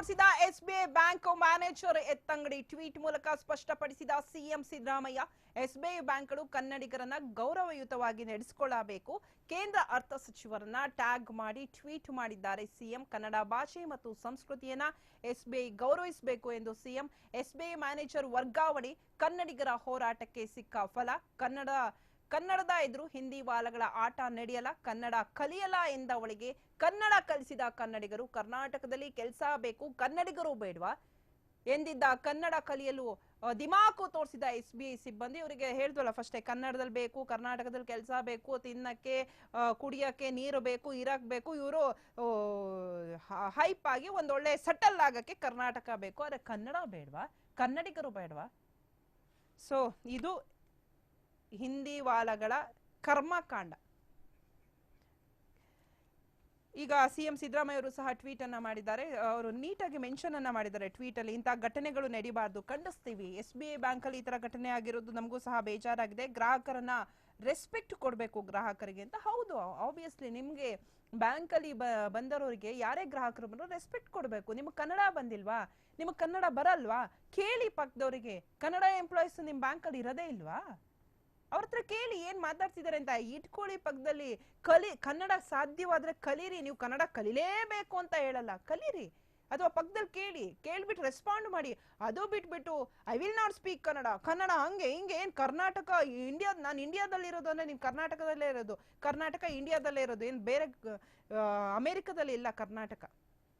ತೋರಿಸಿದ SBI bank manager ಎತ್ತಂಗಡಿ tweet ಮೂಲಕ ಸ್ಪಷ್ಟಪಡಿಸಿದ ಸಿಎಂ ಸಿದ್ದರಾಮಯ್ಯ, ಎಸ್ಬಿಐ ಬ್ಯಾಂಕ್ಗಳು ಕನ್ನಡಿಗರನ್ನ ಗೌರವಯುತವಾಗಿ ನಡೆಸಿಕೊಳ್ಳಬೇಕು. ಕೇಂದ್ರ ಅರ್ಥ ಸಚಿವರನ್ನ ಟ್ಯಾಗ್ ಮಾಡಿ ಟ್ವೀಟ್ ಮಾಡಿದ್ದಾರೆ ಸಿಎಂ. ಕನ್ನಡ ಭಾಷೆ ಮತ್ತು ಸಂಸ್ಕೃತಿಯನ್ನ ಎಸ್ಬಿಐ ಗೌರವಿಸಬೇಕು ಎಂದು ಸಿಎಂ. ಎಸ್ಬಿಐ ಮ್ಯಾನೇಜರ್ ವರ್ಗಾವಣೆ, ಕನ್ನಡಿಗರ ಹೋರಾಟಕ್ಕೆ ಸಿಕ್ಕ ಫಲ, ಕನ್ನಡ ಕನ್ನಡದ ಎದುರು ಹಿಂದಿ ವಾಲಗಳ ಆಟ ನಡೆಯಲ್ಲ ಕನ್ನಡ ಕಲಿಯಲ್ಲ ಎಂದವಳಿಗೆ ಕನ್ನಡ ಕಲಿಸಿದ ಕನ್ನಡಿಗರು ಕರ್ನಾಟಕದಲ್ಲಿ ಕೆಲಸ ಬೇಕು, ಕನ್ನಡಿಗರು ಬೇಡವಾ ಎಂದಿದ್ದ ಕನ್ನಡ ಕಲಿಯಲು ದಿಮಾಕು ತೋರಿಸಿದ ಎಸ್ ಬಿ ಐ ಸಿಬ್ಬಂದಿ ಇವರಿಗೆ ಹೇಳಿದ್ವಲ್ಲ ಫಸ್ಟೇ, ಕನ್ನಡದಲ್ಲಿ ಬೇಕು, ಕರ್ನಾಟಕದಲ್ಲಿ ಕೆಲಸ ಬೇಕು, ತಿನ್ನಕ್ಕೆ ಕುಡಿಯಕ್ಕೆ ನೀರು ಬೇಕು, ಇರಕ್ ಬೇಕು, ಇವರು ಹೈಪ್ ಆಗಿ ಒಂದೊಳ್ಳೆ ಸೆಟಲ್ ಆಗಕ್ಕೆ ಕರ್ನಾಟಕ ಬೇಕು. ಆದ್ರೆ ಕನ್ನಡ ಬೇಡವಾ, ಕನ್ನಡಿಗರು ಬೇಡವಾ. ಸೊ, ಇದು ಹಿಂದಿ ವಾಲಗಳ ಕರ್ಮಕಾಂಡ. ಈಗ ಸಿಎಂ ಸಿದ್ದರಾಮಯ್ಯ ಅವರು ಸಹ ಟ್ವೀಟ್ ಅನ್ನ ಮಾಡಿದ್ದಾರೆ. ಅವರು ನೀಟಾಗಿ ಮೆನ್ಷನ್ ಅನ್ನ ಮಾಡಿದ್ದಾರೆ ಟ್ವೀಟ್ ಅಲ್ಲಿ. ಇಂತಹ ಘಟನೆಗಳು ನಡಿಬಾರ್ದು. ಖಂಡಿಸ್ತೀವಿ. ಎಸ್ ಬಿ ಐ ಬ್ಯಾಂಕ್ ಅಲ್ಲಿ ಈ ತರ ಘಟನೆ ಆಗಿರೋದು ನಮಗೂ ಸಹ ಬೇಜಾರಾಗಿದೆ. ಗ್ರಾಹಕರನ್ನ ರೆಸ್ಪೆಕ್ಟ್ ಕೊಡಬೇಕು ಗ್ರಾಹಕರಿಗೆ ಅಂತ. ಹೌದು ಆಬ್ವಿಯಸ್ಲಿ ನಿಮಗೆ ಬ್ಯಾಂಕ್ ಅಲ್ಲಿ ಬ- ಬಂದರೋರಿಗೆ ಯಾರೇ ಗ್ರಾಹಕರು ಬಂದ್ರು ರೆಸ್ಪೆಕ್ಟ್ ಕೊಡಬೇಕು. ನಿಮಗೆ ಕನ್ನಡ ಬಂದಿಲ್ವಾ? ನಿಮಗೆ ಕನ್ನಡ ಬರಲ್ವಾ? ಕೇಳಿ ಪಕ್ಕದವರಿಗೆ ಕನ್ನಡ ಎಂಪ್ಲಾಯೀಸ್ ನಿಮ್ ಬ್ಯಾಂಕ್ ಅಲ್ಲಿ ಇರೋದೇ ಇಲ್ವಾ? ಅವ್ರ ಹತ್ರ ಕೇಳಿ ಏನ್ ಮಾತಾಡ್ತಿದ್ದಾರೆ ಅಂತ. ಇಟ್ಕೊಳ್ಳಿ ಪಕ್ಕದಲ್ಲಿ ಕಲಿ, ಕನ್ನಡ ಸಾಧ್ಯವಾದ್ರೆ ಕಲೀರಿ, ನೀವು ಕನ್ನಡ ಕಲಿಲೇಬೇಕು ಅಂತ ಹೇಳಲ್ಲ. ಕಲೀರಿ. ಅಥವಾ ಪಕ್ಕದಲ್ಲಿ ಕೇಳಿ, ಕೇಳ್ಬಿಟ್ಟು ರೆಸ್ಪಾಂಡ್ ಮಾಡಿ. ಅದು ಬಿಟ್ಬಿಟ್ಟು I will not speak Kannada. Kannada ಹಂಗೆ, ಹಿಂಗೆ, ಏನು ಕರ್ನಾಟಕ, ಇಂಡಿಯಾ, ನಾನು ಇಂಡಿಯಾದಲ್ಲಿ ಇರೋದು ಅಂದ್ರೆ ನೀನ್ ಕರ್ನಾಟಕದಲ್ಲೇ ಇರೋದು. ಕರ್ನಾಟಕ ಇಂಡಿಯಾದಲ್ಲೇ ಇರೋದು. ಏನು ಬೇರೆ ಅಮೆರಿಕದಲ್ಲಿ ಇಲ್ಲ ಕರ್ನಾಟಕ.